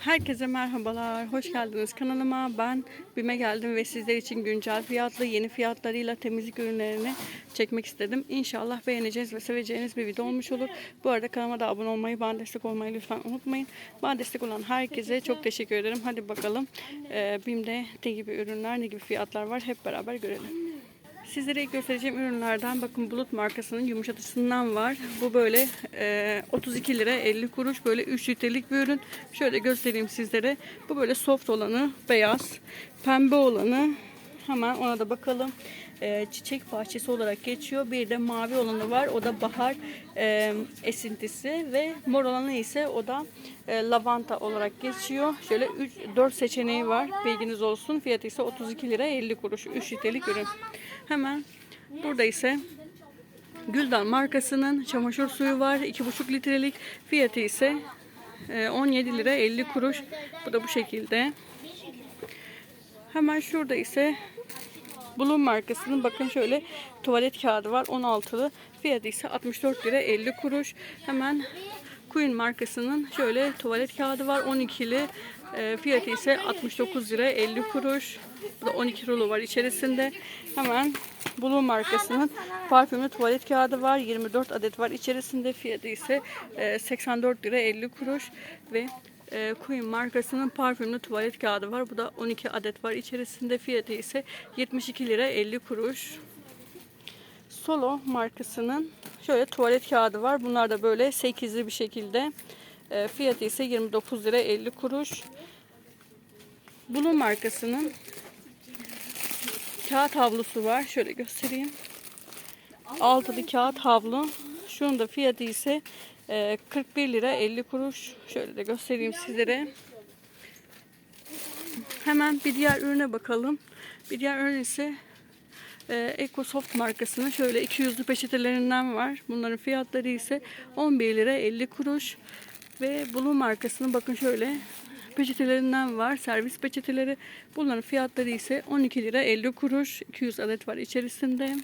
Herkese merhabalar, hoş geldiniz kanalıma. Ben BİM'e geldim ve sizler için güncel fiyatlı, yeni fiyatlarıyla temizlik ürünlerini çekmek istedim. İnşallah beğeneceğiniz ve seveceğiniz bir video olmuş olur. Bu arada kanalıma da abone olmayı, bana destek olmayı lütfen unutmayın. Bana destek olan herkese çok teşekkür ederim. Hadi bakalım BİM'de ne gibi ürünler, ne gibi fiyatlar var hep beraber görelim. Sizlere göstereceğim ürünlerden bakın Bulut markasının yumuşatıcısından var. Bu böyle e, 32 lira 50 kuruş böyle 3 litrelik bir ürün. Şöyle göstereyim sizlere. Bu böyle soft olanı beyaz. Pembe olanı hemen ona da bakalım. E, çiçek bahçesi olarak geçiyor. Bir de mavi olanı var. O da bahar e, esintisi ve mor olanı ise o da e, lavanta olarak geçiyor. Şöyle 3 4 seçeneği var. Bilginiz olsun. Fiyatı ise 32 lira 50 kuruş. 3 litrelik ürün. Hemen burada ise Güldan markasının çamaşır suyu var. 2,5 litrelik. Fiyatı ise e, 17 lira 50 kuruş. Bu da bu şekilde. Hemen şurada ise Bloom markasının bakın şöyle tuvalet kağıdı var 16'lı. Fiyatı ise 64 lira 50 kuruş. Hemen Queen markasının şöyle tuvalet kağıdı var 12'li. E, fiyatı ise 69 lira 50 kuruş. Bu da 12 rulo var içerisinde. Hemen Blue markasının parfümlü tuvalet kağıdı var. 24 adet var içerisinde. Fiyatı ise e, 84 lira 50 kuruş ve e, Queen markasının parfümlü tuvalet kağıdı var. Bu da 12 adet var içerisinde. Fiyatı ise 72 lira 50 kuruş. Solo markasının şöyle tuvalet kağıdı var. Bunlar da böyle 8'li bir şekilde. E, fiyatı ise 29 lira 50 kuruş. Blue markasının kağıt havlusu var. Şöyle göstereyim. Altılı kağıt havlu. Şunun da fiyatı ise e, 41 lira 50 kuruş. Şöyle de göstereyim sizlere. Hemen bir diğer ürüne bakalım. Bir diğer ürün ise e, EcoSoft markasının şöyle 200'lü peçetelerinden var. Bunların fiyatları ise 11 lira 50 kuruş. Ve Blue markasının bakın şöyle peçetelerinden var. Servis peçeteleri. Bunların fiyatları ise 12 lira 50 kuruş. 200 adet var içerisinde.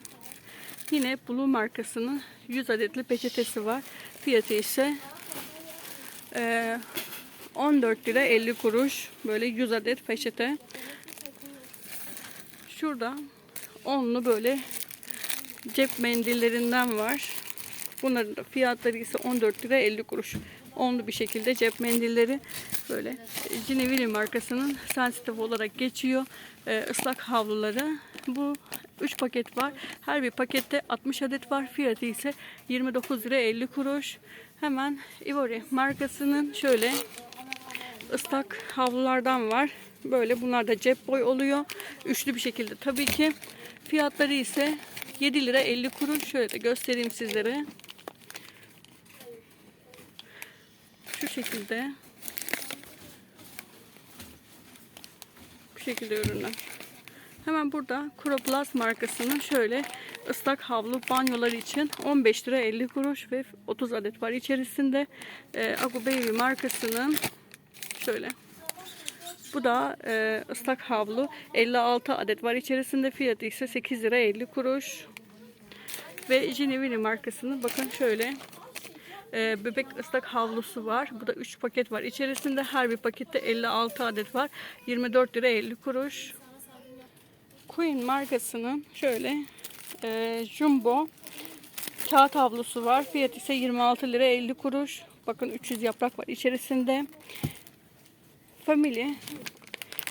Yine Blue markasının 100 adetli peçetesi var. Fiyatı ise e, 14 lira 50 kuruş. Böyle 100 adet peçete. Şurada onlu böyle cep mendillerinden var. Bunların fiyatları ise 14 lira 50 kuruş. Onlu bir şekilde cep mendilleri böyle Cinevili markasının sensitif olarak geçiyor. Ee, ıslak havluları. Bu 3 paket var. Her bir pakette 60 adet var. Fiyatı ise 29 lira 50 kuruş. Hemen Ivory markasının şöyle ıslak havlulardan var. Böyle bunlar da cep boy oluyor. Üçlü bir şekilde tabii ki. Fiyatları ise 7 lira 50 kuruş. Şöyle de göstereyim sizlere. Şu şekilde. Bu şekilde ürünler. Hemen burada Croplus markasının şöyle ıslak havlu banyoları için 15 lira 50 kuruş ve 30 adet var içerisinde. E, Agu Baby markasının şöyle bu da e, ıslak havlu 56 adet var içerisinde fiyatı ise 8 lira 50 kuruş. Ve Ginevili markasının bakın şöyle e, bebek ıslak havlusu var. Bu da 3 paket var. İçerisinde her bir pakette 56 adet var. 24 lira 50 kuruş. Queen markasının şöyle e, jumbo kağıt havlusu var. Fiyatı ise 26 lira 50 kuruş. Bakın 300 yaprak var içerisinde. Family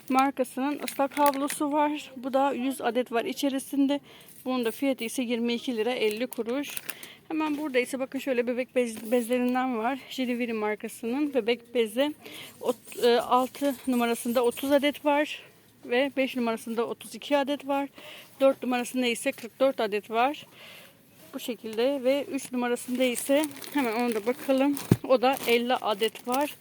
markasının ıslak havlusu var. Bu da 100 adet var içerisinde. Bunun da fiyatı ise 22 lira 50 kuruş. Hemen burada ise bakın şöyle bebek bez, bezlerinden var. Jiliviri markasının bebek bezi. 6 numarasında 30 adet var. Ve 5 numarasında 32 adet var. 4 numarasında ise 44 adet var. Bu şekilde ve 3 numarasında ise hemen onu da bakalım. O da 50 adet var.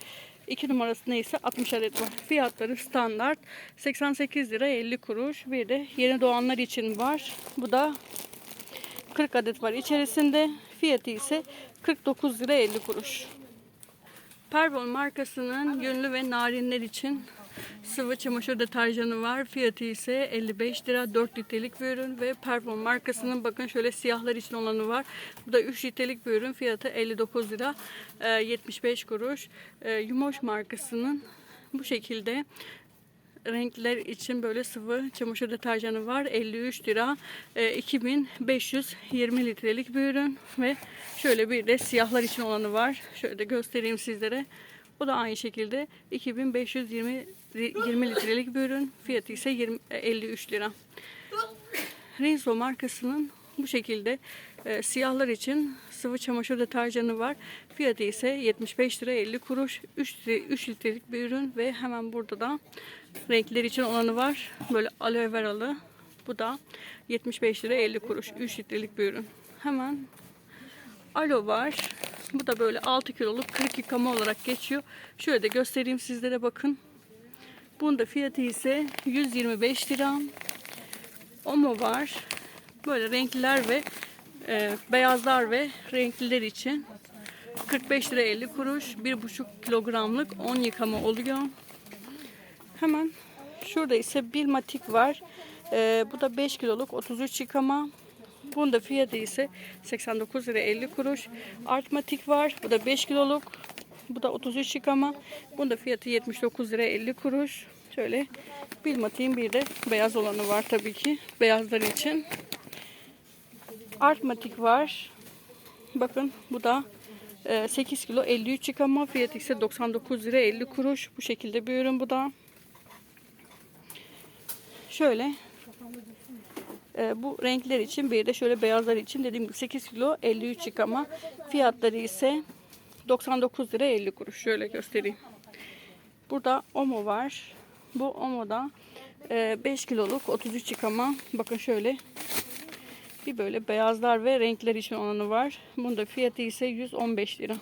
2 numarasında ise 60 adet var. Fiyatları standart 88 lira 50 kuruş. Bir de yeni doğanlar için var. Bu da 40 adet var içerisinde. Fiyatı ise 49 lira 50 kuruş. Perbol markasının yünlü ve narinler için sıvı çamaşır deterjanı var. Fiyatı ise 55 lira 4 litrelik bir ürün ve Perbol markasının bakın şöyle siyahlar için olanı var. Bu da 3 litrelik bir ürün. Fiyatı 59 lira e, 75 kuruş. E, Yumoş markasının Bu şekilde renkler için böyle sıvı çamaşır deterjanı var. 53 lira. E, 2520 litrelik bir ürün ve şöyle bir de siyahlar için olanı var. Şöyle de göstereyim sizlere. O da aynı şekilde 2520 20 litrelik bir ürün. Fiyatı ise 20, 53 lira. Rinso markasının bu şekilde e, siyahlar için sıvı çamaşır deterjanı var. Fiyatı ise 75 lira 50 kuruş. 3, 3 litrelik bir ürün ve hemen burada da renkler için olanı var. Böyle aloe veralı. Bu da 75 lira 50 kuruş. 3 litrelik bir ürün. Hemen alo var. Bu da böyle 6 kiloluk 40 yıkama olarak geçiyor. Şöyle de göstereyim sizlere bakın. Bunun da fiyatı ise 125 lira. Omo var. Böyle renkliler ve e, beyazlar ve renkliler için 45 lira 50 kuruş. 1,5 kilogramlık 10 yıkama oluyor. Hemen şurada ise bir matik var. E, bu da 5 kiloluk 33 yıkama. Bunun da fiyatı ise 89 lira 50 kuruş. Artmatik var. Bu da 5 kiloluk. Bu da 33 yıkama. Bunun da fiyatı 79 lira 50 kuruş. Şöyle bilmatiğin bir de beyaz olanı var tabii ki. Beyazlar için. Artmatik var. Bakın bu da e, 8 kilo 53 yıkama. Fiyatı ise 99 lira 50 kuruş. Bu şekilde bir ürün bu da. Şöyle e, bu renkler için bir de şöyle beyazlar için dediğim gibi 8 kilo 53 yıkama. Fiyatları ise 99 lira 50 kuruş. Şöyle göstereyim. Burada Omo var. Bu Omo'da e, 5 kiloluk 33 yıkama. Bakın şöyle bir böyle beyazlar ve renkler için olanı var. Bunda fiyatı ise 115 lira.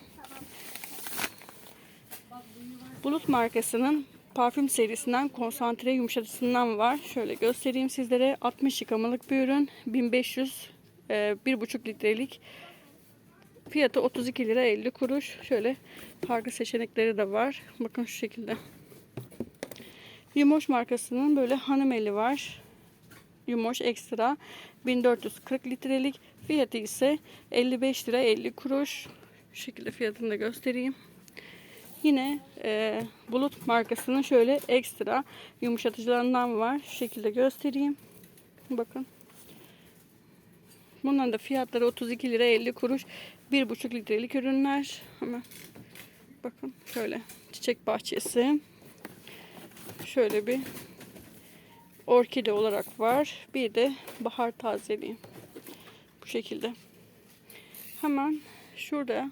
Bulut markasının parfüm serisinden konsantre yumuşatıcısından var. Şöyle göstereyim sizlere. 60 yıkamalık bir ürün. 1500 e, 1,5 litrelik. Fiyatı 32 lira 50 kuruş. Şöyle farklı seçenekleri de var. Bakın şu şekilde. Yumoş markasının böyle hanım eli var. Yumoş ekstra 1440 litrelik. Fiyatı ise 55 lira 50 kuruş. Şu şekilde fiyatını da göstereyim. Yine e, Bulut markasının şöyle ekstra yumuşatıcılarından var. Şu şekilde göstereyim. Bakın. Bunların da fiyatları 32 lira 50 kuruş. 1,5 litrelik ürünler. Hemen bakın şöyle çiçek bahçesi. Şöyle bir orkide olarak var. Bir de bahar tazeliği. Bu şekilde. Hemen şurada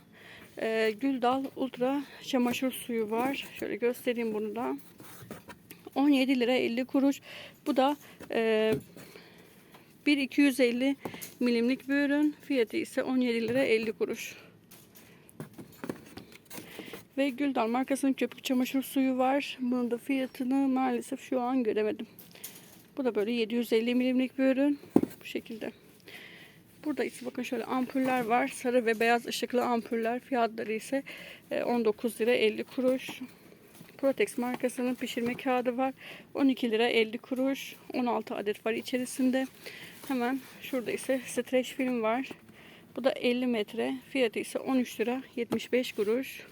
e, Güldal Ultra çamaşır suyu var. Şöyle göstereyim bunu da. 17 lira 50 kuruş. Bu da e, 1.250 milimlik bir ürün. Fiyatı ise 17 lira 50 kuruş. Ve Güldal markasının köpük çamaşır suyu var. Bunun da fiyatını maalesef şu an göremedim. Bu da böyle 750 milimlik bir ürün. Bu şekilde. Burada ise bakın şöyle ampuller var. Sarı ve beyaz ışıklı ampuller. Fiyatları ise 19 lira 50 kuruş. Protex markasının pişirme kağıdı var. 12 lira 50 kuruş. 16 adet var içerisinde. Hemen şurada ise streç film var. Bu da 50 metre. Fiyatı ise 13 lira 75 kuruş.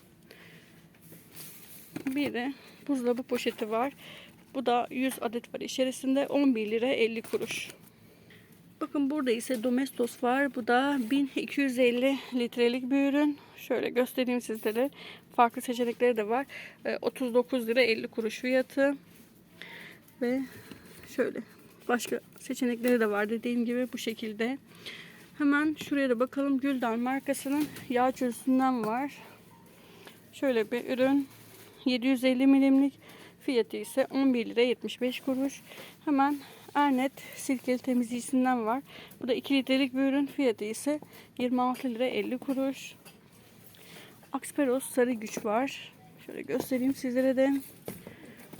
Bir de buzdolabı poşeti var. Bu da 100 adet var içerisinde 11 lira 50 kuruş. Bakın burada ise Domestos var. Bu da 1250 litrelik bir ürün. Şöyle göstereyim sizlere. Farklı seçenekleri de var. 39 lira 50 kuruş fiyatı. Ve şöyle başka seçenekleri de var dediğim gibi bu şekilde. Hemen şuraya da bakalım. Güldan markasının yağ çözüsünden var. Şöyle bir ürün. 750 milimlik. Fiyatı ise 11 lira 75 kuruş. Hemen Ernet sirkeli temizleyicisinden var. Bu da 2 litrelik bir ürün. Fiyatı ise 26 lira 50 kuruş. Aksperos sarı güç var. Şöyle göstereyim sizlere de.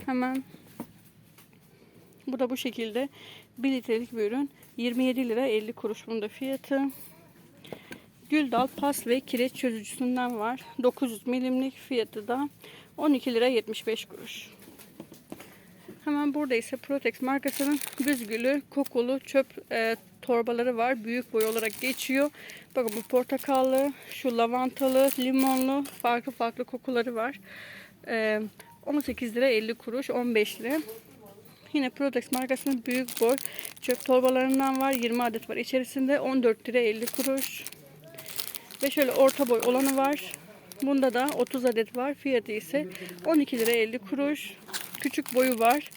Hemen bu da bu şekilde 1 litrelik bir ürün. 27 lira 50 kuruş bunun da fiyatı. Güldal pas ve kireç çözücüsünden var. 900 milimlik fiyatı da 12 lira 75 kuruş. Hemen burada ise Protex markasının büzgülü, kokulu çöp e, torbaları var. Büyük boy olarak geçiyor. Bakın bu portakallı, şu lavantalı, limonlu farklı farklı kokuları var. E, 18 lira 50 kuruş 15 lira. Yine Protex markasının büyük boy çöp torbalarından var. 20 adet var içerisinde 14 lira 50 kuruş. Ve şöyle orta boy olanı var. Bunda da 30 adet var. Fiyatı ise 12 lira 50 kuruş. Küçük boyu var.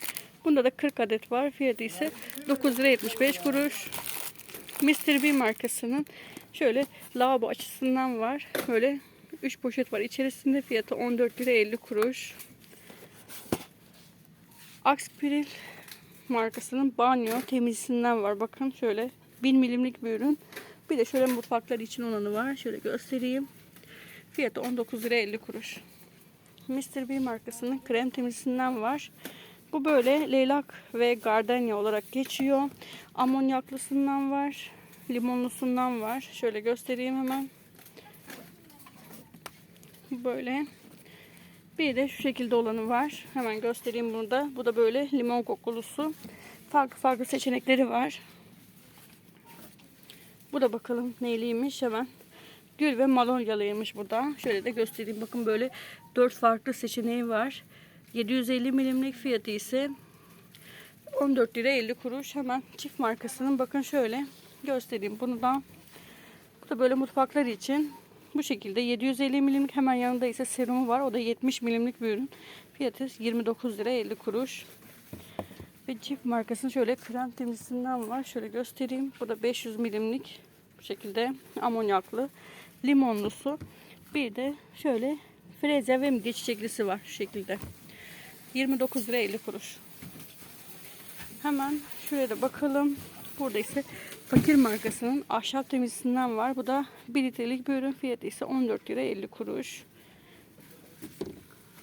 Bunda da 40 adet var. Fiyatı ise 9 lira 75 kuruş. Mr. B markasının şöyle lavabo açısından var. Böyle 3 poşet var. İçerisinde fiyatı 14 lira 50 kuruş. Axpril markasının banyo temizlisinden var. Bakın şöyle 1000 milimlik bir ürün. Bir de şöyle mutfaklar için olanı var. Şöyle göstereyim. Fiyatı 19 lira 50 kuruş. Mr. B markasının krem temizlisinden var. Bu böyle leylak ve gardenya olarak geçiyor. Amonyaklısından var. Limonlusundan var. Şöyle göstereyim hemen. Böyle. Bir de şu şekilde olanı var. Hemen göstereyim bunu da. Bu da böyle limon kokulusu. Farklı farklı seçenekleri var. Bu da bakalım neyliymiş hemen. Gül ve malolyalıymış bu da. Şöyle de göstereyim. Bakın böyle 4 farklı seçeneği var. 750 milimlik fiyatı ise 14 lira 50 kuruş. Hemen çift markasının bakın şöyle göstereyim. Bunu da bu da böyle mutfaklar için bu şekilde 750 milimlik hemen yanında ise serumu var. O da 70 milimlik bir ürün. Fiyatı 29 lira 50 kuruş. Ve çift markasının şöyle krem temizlisinden var. Şöyle göstereyim. Bu da 500 milimlik bu şekilde amonyaklı limonlusu. Bir de şöyle frezya ve midye çiçeklisi var şu şekilde. 29 lira 50 kuruş. Hemen şuraya da bakalım. Burada ise Fakir markasının ahşap temizlisinden var. Bu da 1 litrelik bir ürün. Fiyatı ise 14 lira 50 kuruş.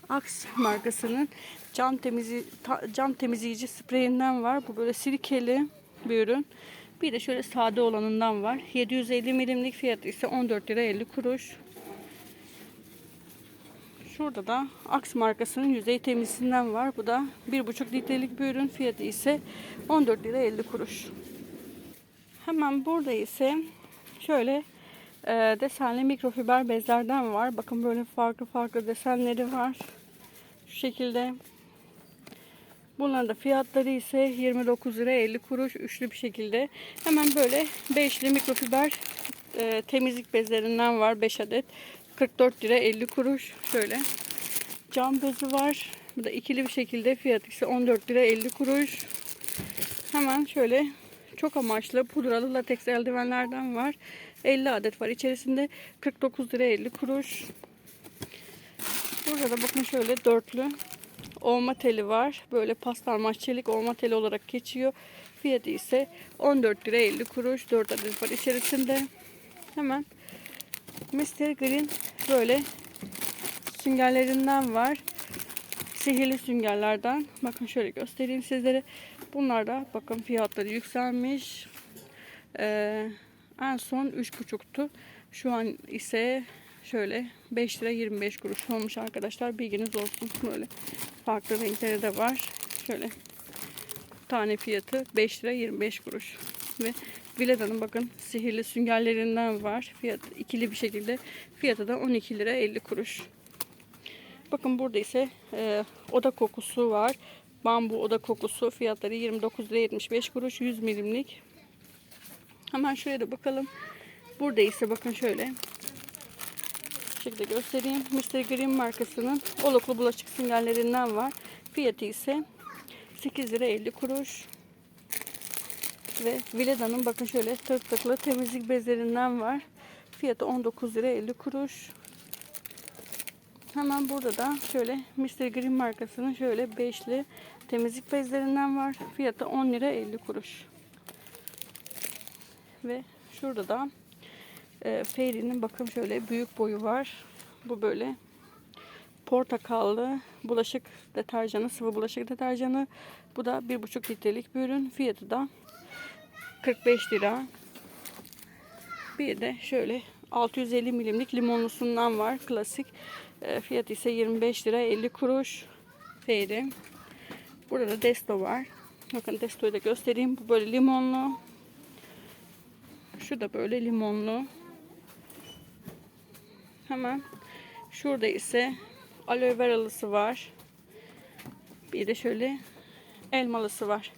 Aks markasının cam, temizi, cam temizleyici spreyinden var. Bu böyle sirkeli bir ürün. Bir de şöyle sade olanından var. 750 milimlik fiyatı ise 14 lira 50 kuruş. Şurada da Aks markasının yüzey temizlisinden var. Bu da 1,5 litrelik bir ürün. Fiyatı ise 14 lira 50 kuruş. Hemen burada ise şöyle e, desenli mikrofiber bezlerden var. Bakın böyle farklı farklı desenleri var. Şu şekilde. Bunların da fiyatları ise 29 lira 50 kuruş üçlü bir şekilde. Hemen böyle beşli mikrofiber e, temizlik bezlerinden var 5 adet. 44 lira 50 kuruş. Şöyle cam bezi var. Bu da ikili bir şekilde fiyatı ise 14 lira 50 kuruş. Hemen şöyle çok amaçlı pudralı lateks eldivenlerden var. 50 adet var içerisinde 49 lira 50 kuruş. Burada da bakın şöyle dörtlü olma teli var. Böyle paslanmaz çelik olma teli olarak geçiyor. Fiyatı ise 14 lira 50 kuruş. 4 adet var içerisinde. Hemen Mr. Green böyle süngerlerinden var. Sihirli süngerlerden. Bakın şöyle göstereyim sizlere. Bunlar da bakın fiyatları yükselmiş. Ee, en son 3,5'tu. Şu an ise şöyle 5 lira 25 kuruş olmuş arkadaşlar. Bilginiz olsun. Böyle farklı renkleri de var. Şöyle tane fiyatı 5 lira 25 kuruş. Ve Vileda'nın bakın sihirli süngerlerinden var. Fiyat ikili bir şekilde. Fiyatı da 12 lira 50 kuruş. Bakın burada ise e, oda kokusu var. Bambu oda kokusu fiyatları 29 lira 75 kuruş 100 milimlik. Hemen şuraya da bakalım. Burada ise bakın şöyle. Şekilde göstereyim. Mr. Green markasının oluklu bulaşık süngerlerinden var. Fiyatı ise 8 lira 50 kuruş. Ve Vileda'nın bakın şöyle tık tıklı temizlik bezlerinden var. Fiyatı 19 lira 50 kuruş. Hemen burada da şöyle Mr. Green markasının şöyle beşli temizlik bezlerinden var. Fiyatı 10 lira 50 kuruş. Ve şurada da e, Fairy'nin bakın şöyle büyük boyu var. Bu böyle portakallı bulaşık deterjanı, sıvı bulaşık deterjanı. Bu da 1,5 litrelik bir ürün. Fiyatı da 45 lira. Bir de şöyle 650 milimlik limonlusundan var. Klasik. E, fiyatı ise 25 lira 50 kuruş. Fairy. Burada da Desto var. Bakın Desto'yu da göstereyim. Bu böyle limonlu. Şu da böyle limonlu. Hemen şurada ise aloe veralısı var. Bir de şöyle elmalısı var.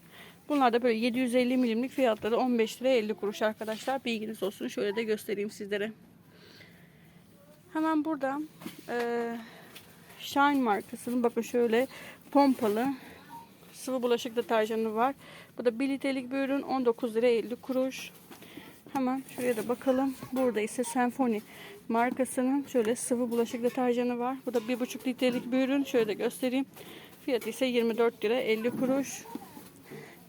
Bunlar da böyle 750 milimlik fiyatları 15 lira 50 kuruş arkadaşlar. Bilginiz olsun. Şöyle de göstereyim sizlere. Hemen burada eee Shine markasının bakın şöyle pompalı sıvı bulaşık deterjanı var. Bu da 1 litrelik bir ürün 19 lira 50 kuruş. Hemen şuraya da bakalım. Burada ise Senfoni markasının şöyle sıvı bulaşık deterjanı var. Bu da 1,5 litrelik bir ürün. Şöyle de göstereyim. Fiyatı ise 24 lira 50 kuruş.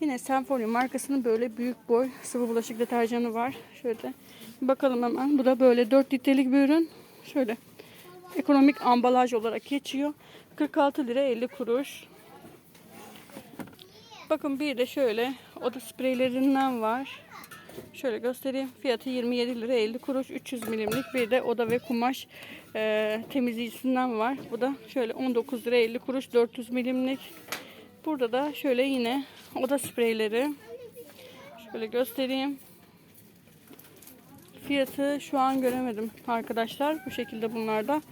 Yine Senfoni markasının böyle büyük boy sıvı bulaşık deterjanı var. Şöyle bakalım hemen. Bu da böyle 4 litrelik bir ürün. Şöyle ekonomik ambalaj olarak geçiyor. 46 lira 50 kuruş. Bakın bir de şöyle oda spreylerinden var. Şöyle göstereyim. Fiyatı 27 lira 50 kuruş. 300 milimlik bir de oda ve kumaş e, temizleyicisinden var. Bu da şöyle 19 lira 50 kuruş 400 milimlik. Burada da şöyle yine oda spreyleri. Şöyle göstereyim. Fiyatı şu an göremedim arkadaşlar. Bu şekilde bunlarda.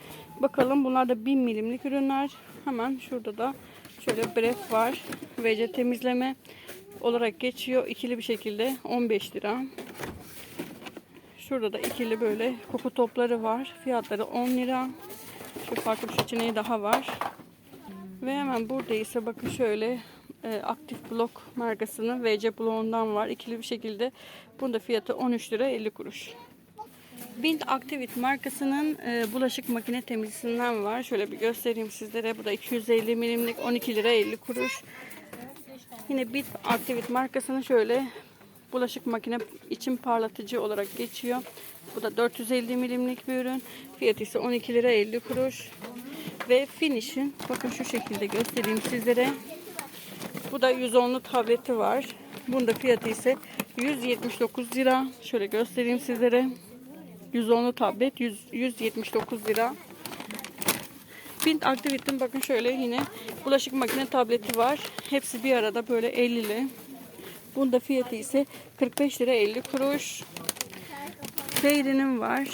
Bakalım bunlar da 1000 milimlik ürünler. Hemen şurada da şöyle bref var. VC temizleme olarak geçiyor. ikili bir şekilde 15 lira. Şurada da ikili böyle koku topları var. Fiyatları 10 lira. Şu farklı bir seçeneği daha var. Ve hemen burada ise bakın şöyle e, aktif blok markasının VC bloğundan var. ikili bir şekilde. Bunda fiyatı 13 lira 50 kuruş. Bint Activit markasının e, bulaşık makine temizlisinden var. Şöyle bir göstereyim sizlere. Bu da 250 milimlik 12 lira 50 kuruş. Yine Bint Activit markasının şöyle bulaşık makine için parlatıcı olarak geçiyor. Bu da 450 milimlik bir ürün. Fiyatı ise 12 lira 50 kuruş. Ve Finish'in bakın şu şekilde göstereyim sizlere. Bu da 110'lu tableti var. Bunda fiyatı ise 179 lira. Şöyle göstereyim sizlere. 110'lu tablet 100, 179 lira. Pint Activit'in bakın şöyle yine bulaşık makine tableti var. Hepsi bir arada böyle 50'li. Bunda fiyatı ise 45 lira 50 kuruş. Fairy'nin var.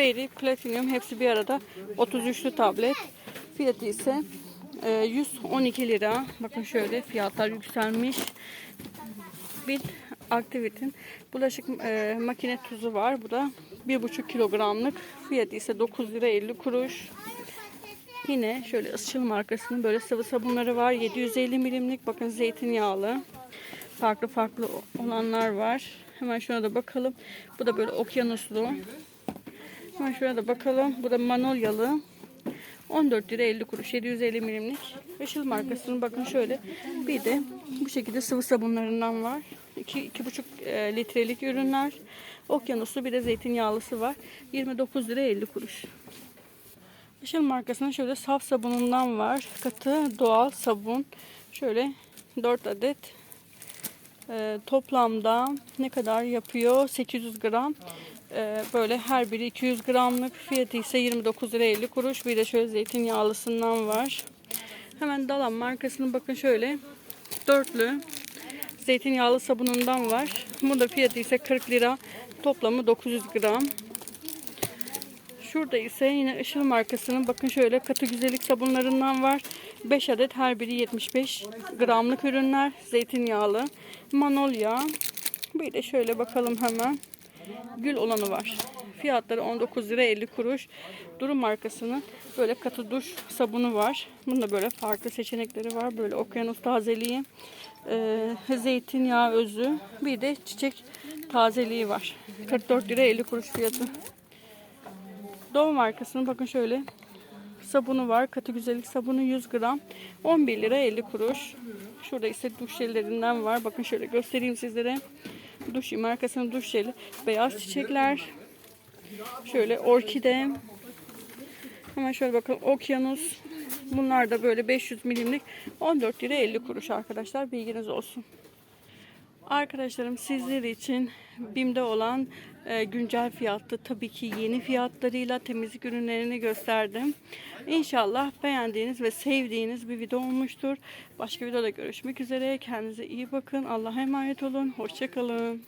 Fairy Platinum hepsi bir arada 33'lü tablet. Fiyatı ise e, 112 lira. Bakın şöyle fiyatlar yükselmiş. Bir Activit'in bulaşık e, makine tuzu var. Bu da 1,5 kilogramlık. Fiyatı ise 9 lira 50 kuruş. Yine şöyle Isçıl markasının böyle sıvı sabunları var. 750 milimlik. Bakın zeytinyağlı. Farklı farklı olanlar var. Hemen şuna da bakalım. Bu da böyle okyanuslu. Hemen şuna da bakalım. Bu da manolyalı. 14 lira 50 kuruş 750 milimlik. Işıl markasının bakın şöyle bir de bu şekilde sıvı sabunlarından var. 2,5 e, litrelik ürünler. Okyanuslu bir de zeytinyağlısı var. 29 lira 50 kuruş. Işıl markasının şöyle saf sabunundan var. Katı doğal sabun. Şöyle 4 adet. E, toplamda ne kadar yapıyor? 800 gram. E, böyle her biri 200 gramlık. Fiyatı ise 29 lira 50 kuruş. Bir de şöyle zeytinyağlısından var. Hemen Dalan markasının bakın şöyle dörtlü zeytinyağlı sabunundan var. Burada fiyatı ise 40 lira. Toplamı 900 gram. Şurada ise yine Işıl markasının bakın şöyle katı güzellik sabunlarından var. 5 adet her biri 75 gramlık ürünler. Zeytinyağlı. Manolya. Bir de şöyle bakalım hemen. Gül olanı var. Fiyatları 19 lira 50 kuruş. Durum markasının böyle katı duş sabunu var. Bunda böyle farklı seçenekleri var. Böyle okyanus tazeliği, e, zeytinyağı özü, bir de çiçek tazeliği var. 44 lira 50 kuruş fiyatı. Doğu markasının bakın şöyle sabunu var. Katı güzellik sabunu 100 gram. 11 lira 50 kuruş. Şurada ise duş jellerinden var. Bakın şöyle göstereyim sizlere. Duş markasının duş jeli. Beyaz çiçekler. Şöyle orkide. Hemen şöyle bakın okyanus. Bunlar da böyle 500 milimlik 14 lira 50 kuruş arkadaşlar. Bilginiz olsun. Arkadaşlarım sizler için BİM'de olan e, güncel fiyatlı tabii ki yeni fiyatlarıyla temizlik ürünlerini gösterdim. İnşallah beğendiğiniz ve sevdiğiniz bir video olmuştur. Başka videoda görüşmek üzere. Kendinize iyi bakın. Allah'a emanet olun. Hoşçakalın.